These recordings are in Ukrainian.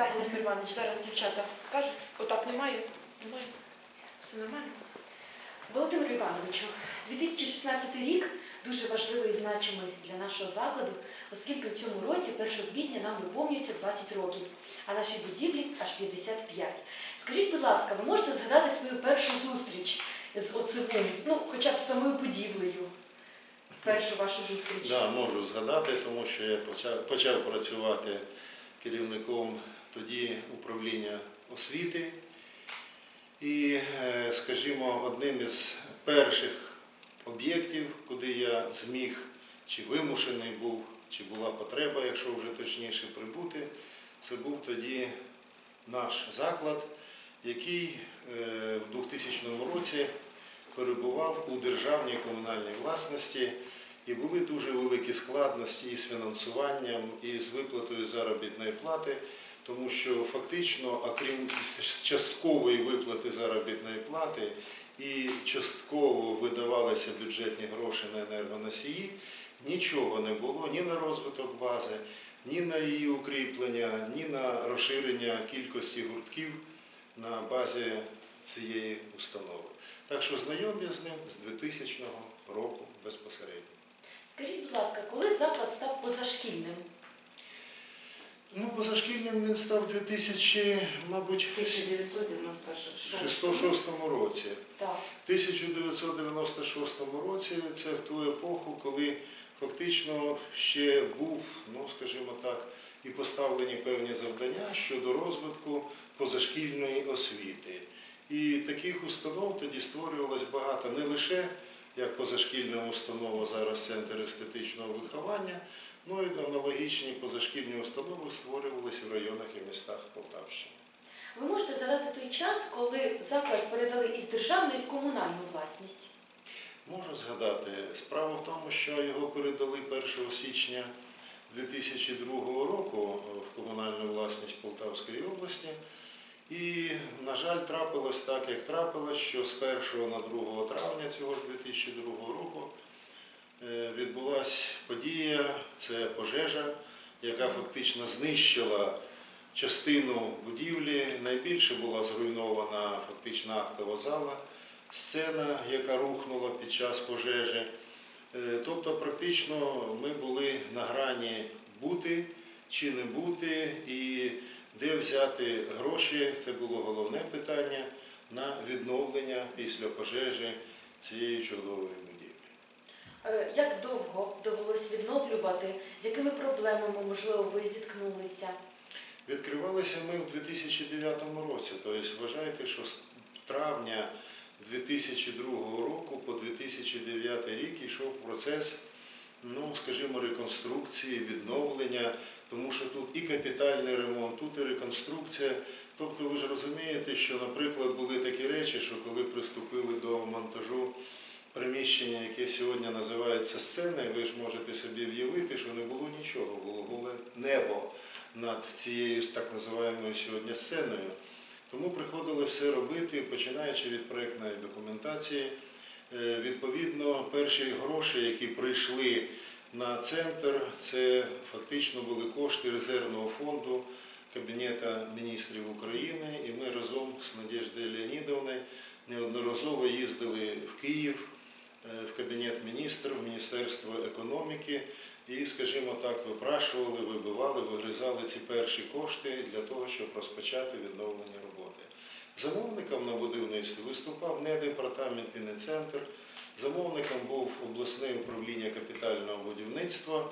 Так, Володимир Іванович, зараз дівчата скажуть. Отак немає. Немає. Все нормально. Володимир Івановичу, 2016 рік дуже важливий і значимий для нашого закладу, оскільки в цьому році, 1 квітня, нам виповнюється 20 років, а нашій будівлі аж 55. Скажіть, будь ласка, ви можете згадати свою першу зустріч з оцевим, ну, хоча б самою будівлею? Першу вашу зустріч? Да, можу згадати, тому що я почав, почав працювати керівником тоді управління освіти. І, е, скажімо, одним із перших об'єктів, куди я зміг чи вимушений був, чи була потреба, якщо вже точніше прибути, це був тоді наш заклад, який е, в 2000 році перебував у державній комунальній власності. І були дуже великі складності із фінансуванням, і з виплатою заробітної плати, тому що фактично, окрім часткової виплати заробітної плати і частково видавалися бюджетні гроші на енергоносії, нічого не було ні на розвиток бази, ні на її укріплення, ні на розширення кількості гуртків на базі цієї установи. Так що знайомі з ним з 2000 року безпосередньо. Скажіть, будь ласка, коли заклад став позашкільним? Ну, позашкільним він став у 2000, мабуть, 1996. році. Так. В 1996 році це в ту епоху, коли фактично ще був, ну скажімо так, і поставлені певні завдання щодо розвитку позашкільної освіти. І таких установ тоді створювалось багато не лише як позашкільна установа, зараз центр естетичного виховання, ну і аналогічні позашкільні установи створювалися в районах і містах Полтавщини. Ви можете згадати той час, коли заклад передали із державної в комунальну власність? Можу згадати. Справа в тому, що його передали 1 січня 2002 року в комунальну власність Полтавської області. І, на жаль, трапилось так, як трапилось, що з 1 на 2 травня цього ж 2002 року е, відбулася подія, це пожежа, яка фактично знищила частину будівлі. Найбільше була зруйнована фактично актова зала, сцена, яка рухнула під час пожежі. Е, Тобто, практично ми були на грані бути чи не бути, і де взяти гроші, це було головне питання на відновлення після пожежі цієї чудової будівлі. Е, Як довго довелось відновлювати? З якими проблемами, можливо, ви зіткнулися? Відкривалися ми в 2009 році, тобто вважайте, що з травня 2002 року по 2009 рік йшов процес, ну, скажімо, реконструкції, відновлення, тому що тут і капітальний ремонт, тут і реконструкція. Тобто ви ж розумієте, що, наприклад, були такі речі, що коли приступили до монтажу приміщення, яке сьогодні називається сценою, ви ж можете собі в'явити, що не було нічого, було голе небо над цією так називаємою сьогодні сценою. Тому приходили все робити, починаючи від проєктної документації. Е, Відповідно, перші гроші, які прийшли на центр, це фактично були кошти резервного фонду Кабінету міністрів України. І ми разом з Надіждою Леонідовною неодноразово їздили в Київ, е, в Кабінет міністрів, в Міністерство економіки і, скажімо так, випрашували, вибивали, вигризали ці перші кошти для того, щоб розпочати відновлення роботи. Замовником на будівництві виступав не департамент і не центр. Замовником був обласне управління капітального будівництва.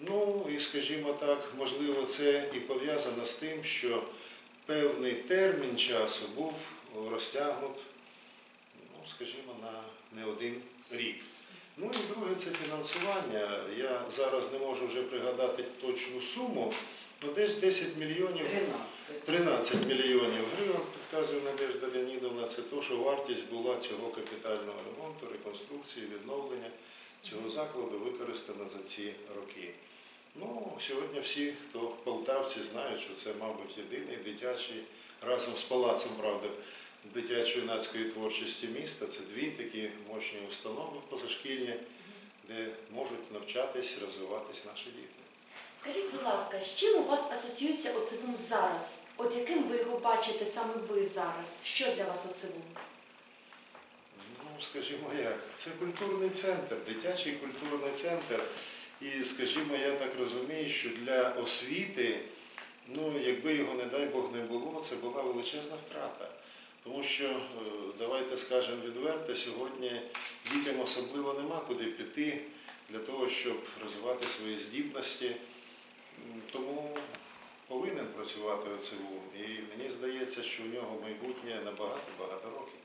Ну і, скажімо так, можливо, це і пов'язано з тим, що певний термін часу був розтягнут, ну, скажімо, на не один рік. Ну і друге це фінансування. Я зараз не можу вже пригадати точну суму, але десь 10 мільйонів 13 мільйонів гривень, підказує Надежда Леонідовна, це то, що вартість була цього капітального ремонту, реконструкції, відновлення цього закладу використана за ці роки. Ну, сьогодні всі, хто полтавці, знають, що це, мабуть, єдиний дитячий, разом з палацем, правда, дитячо-юнацької творчості міста. Це дві такі мощні установи позашкільні, де можуть навчатись, розвиватись наші діти. Скажіть, будь ласка, з чим у вас асоціюється оцевум зараз? От яким ви його бачите саме ви зараз? Що для вас оцевум? Ну, скажімо як, це культурний центр, дитячий культурний центр. І, скажімо, я так розумію, що для освіти, ну, якби його, не дай Бог, не було, це була величезна втрата. Тому що, е, давайте скажемо відверто, сьогодні дітям особливо нема куди піти для того, щоб розвивати свої здібності. Тому повинен працювати ОЦУ. І мені здається, що у нього майбутнє на багато-багато років.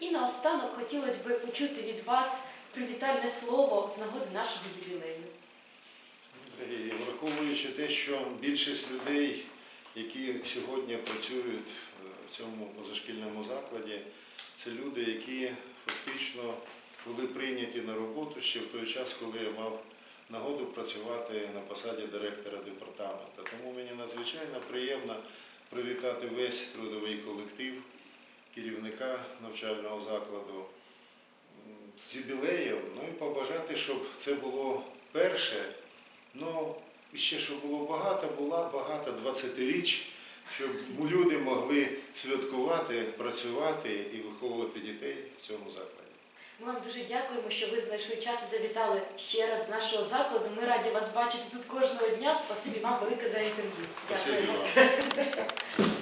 І наостанок хотілося б почути від вас привітальне слово з нагоди нашого ювілею. І враховуючи те, що більшість людей, які сьогодні працюють е, в цьому позашкільному закладі, це люди, які фактично були прийняті на роботу ще в той час, коли я мав нагоду працювати на посаді директора департаменту. Тому мені надзвичайно приємно привітати весь трудовий колектив, керівника навчального закладу з юбілеєм, ну і побажати, щоб це було перше. Ну, і ще щоб було багато, була багато 20-річ, щоб люди могли святкувати, працювати і виховувати дітей в цьому закладі. Ми вам дуже дякуємо, що ви знайшли час і завітали ще раз до нашого закладу. Ми раді вас бачити тут кожного дня. Спасибі вам велике за інтерв'ю. Вам.